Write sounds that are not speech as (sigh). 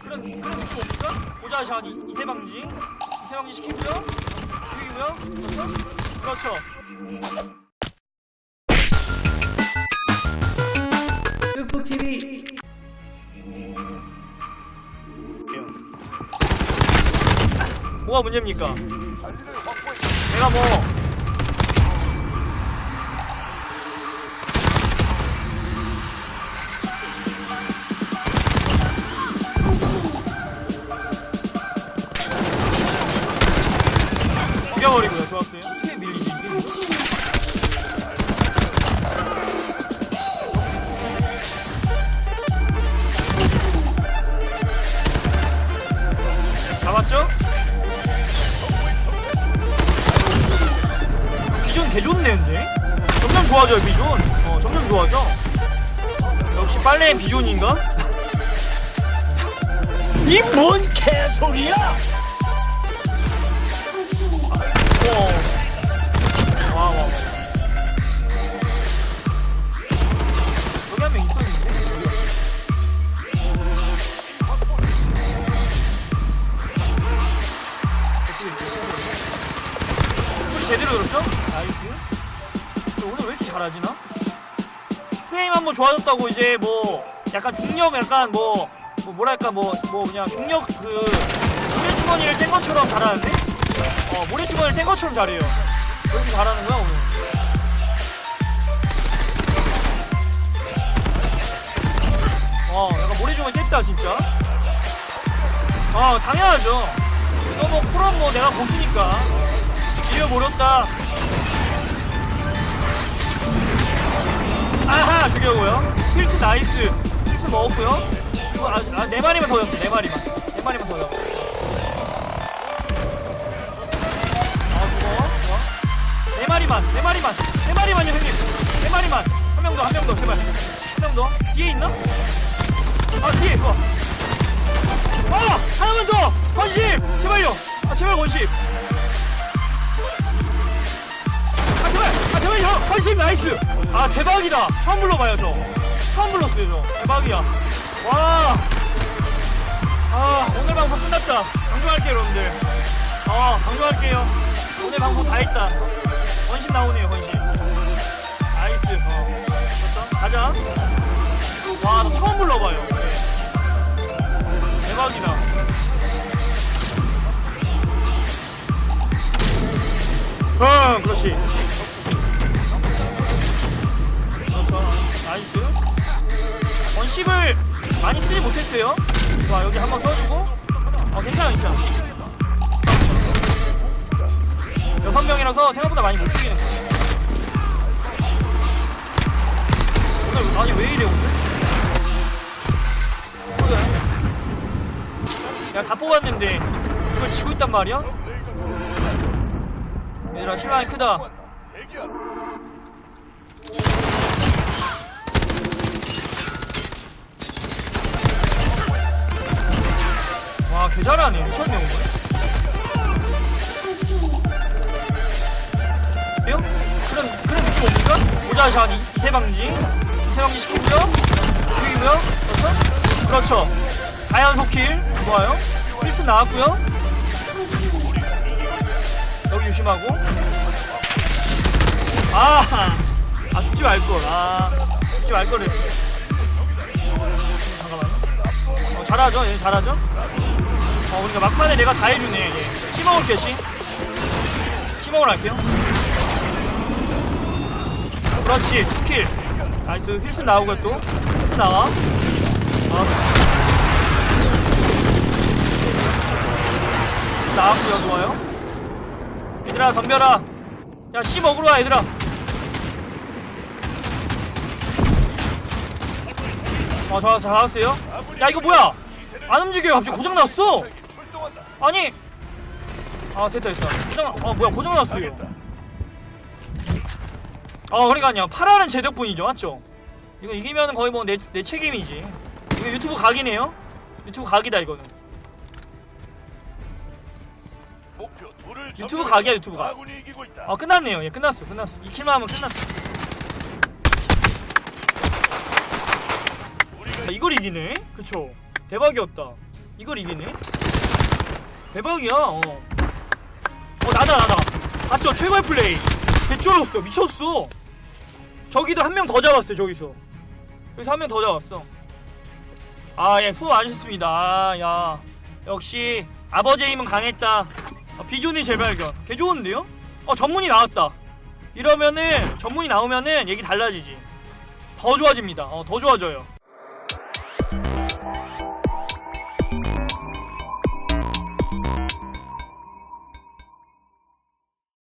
그런 그런 느낌 없을까? 보자 샤니 이세방지. 이세방지 시키고요. 죽이고요. 그렇죠? 그렇죠. 뚝뚝 TV. 뭐가 문제입니까? 내가 뭐 근데 점점 좋아져요 비전 어 점점 좋아져 역시 빨래엔 비전인가? (laughs) 이 뭔 개소리야? 잘하지, 나? 프레임 한번 좋아졌다고 이제 뭐, 약간 중력 약간 뭐, 뭐 뭐랄까 뭐, 뭐 그냥 중력 그, 모래주머니를 뗀 것처럼 잘하는데? 어, 모래주머니를 뗀 것처럼 잘해요. 왜 이렇게 잘하는 거야, 오늘? 어, 약간 모래주머니 뗐다, 진짜. 아, 당연하죠. 이거 뭐, 프로 뭐 내가 고수니까. 이겨버렸다. 죽여고요. 필스 나이스. 필스 먹었고요. 아, 아, 네 마리만 더 넣었어, 네 마리만. 네 마리만 더 넣었어. 아, 죽어. 좋아. 네 마리만, 네 마리만, 네 마리만요, 형님. 네 마리만. 한 명 더, 한 명 더, 제발. 한 명 더. 뒤에 있나? 아, 뒤에, 그거. 아! 하나만 더! 건심! 제발요! 아, 제발 건심! 나이스! 아, 대박이다! 처음 불러봐요, 저. 처음 불렀어요, 저. 대박이야. 와! 아, 오늘 방송 끝났다. 방송할게요, 여러분들. 아, 방송할게요. 오늘 방송 다 했다. 원심 나오네요, 원심. 나이스, 어. 됐어? 가자. 와, 나 처음 불러봐요. 네. 대박이다. 응, 그렇지. 나이스. 원심을 많이 쓰지 못했어요. 와, 여기 한번 써주고. 어, 괜찮아, 괜찮아. 여섯 명이라서 생각보다 많이 못 죽이는 거야. 오늘 아니 왜 이래 오늘? 그래. 야다 뽑았는데 이걸 지고 있단 말이야? 얘들아 실망이 크다. 개 잘하네. 미쳤네, 오늘. 돼요? 그런, 그런 느낌 옵니까? 모자샷 이- 이세방지. 이세방지 시키고요. 죽이고요. 그렇죠? 그렇죠. 다이안 소킬. 좋아요. 필스 나왔고요. 여기 조심하고. 아, 아, 죽지 말걸. 아, 죽지 말걸. 잠깐만요. 어, 잘하죠? 얘 잘하죠? 어, 그러니까 막판에 내가 다 해주네. 얘. 씹어올게, 씨. 씹어올 할게요. 그렇지, 킬. 나이스, 휠스 나오고 또. 휠스 나와. 어. 휠스 나왔고요, 좋아요. 얘들아, 덤벼라. 야, 씨 먹으러 와, 얘들아. 어, 저, 잘 나왔어요. 야, 이거 뭐야? 안 움직여요. 갑자기 고장났어. 아니. 아, 됐다, 됐다. 고장, 아, 뭐야, 고장났어요. 아, 그러니까요. 파라는 제 덕분이죠, 맞죠? 이거 이기면 거의 뭐 내 내 책임이지. 이거 유튜브 각이네요. 유튜브 각이다 이거는. 유튜브 각이야 유튜브 각. 아군이 이기고 있다. 아 끝났네요. 예, 끝났어, 끝났어. 이 킬만 하면 끝났어. 우리가 아, 이걸 이기네? 그쵸? 대박이었다. 이걸 이기네? 대박이야, 어. 어, 나다, 나다. 맞죠? 최고의 플레이. 개쩔었어. 미쳤어. 저기도 한 명 더 잡았어요, 저기서. 여기서 한 명 더 잡았어. 아, 예, 수고 많으셨습니다. 아, 야. 역시, 아버지의 힘은 강했다. 아, 비존이 재발견. 개 좋은데요? 어, 전문이 나왔다. 이러면은, 전문이 나오면은 얘기 달라지지. 더 좋아집니다. 어, 더 좋아져요.